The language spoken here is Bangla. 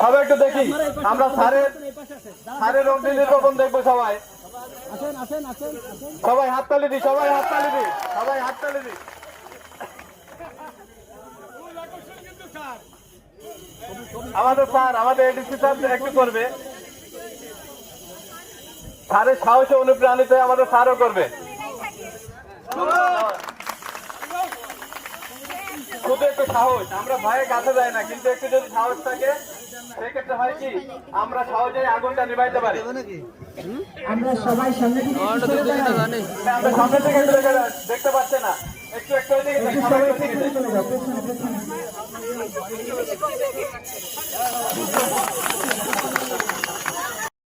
সবাই একটু দেখি আমরা সারের নির্বাচন দেখব সবাই। আসেন আসেন আসেন আসেন। সবাই হাততালি দি সবাই হাততালি দি সবাই হাততালি দি আমাদের স্যার আমাদের এডিসি স্যার একটু করবে। স্যারের সাহসে অনুপ্রাণিত হয়ে আমাদের স্যারও করবে। শুধু একটু সাহস আমরা ভয়ে কাছে যাই না কিন্তু একটু যদি সাহস থাকে সেক্ষেত্রে হয় কি আমরা সহজেই আগুনটা নিভাইতে পারি। আমরা সবাই সামনে থেকে আমরা সামনে থেকে দেখতে পাচ্ছে না। একটু একটু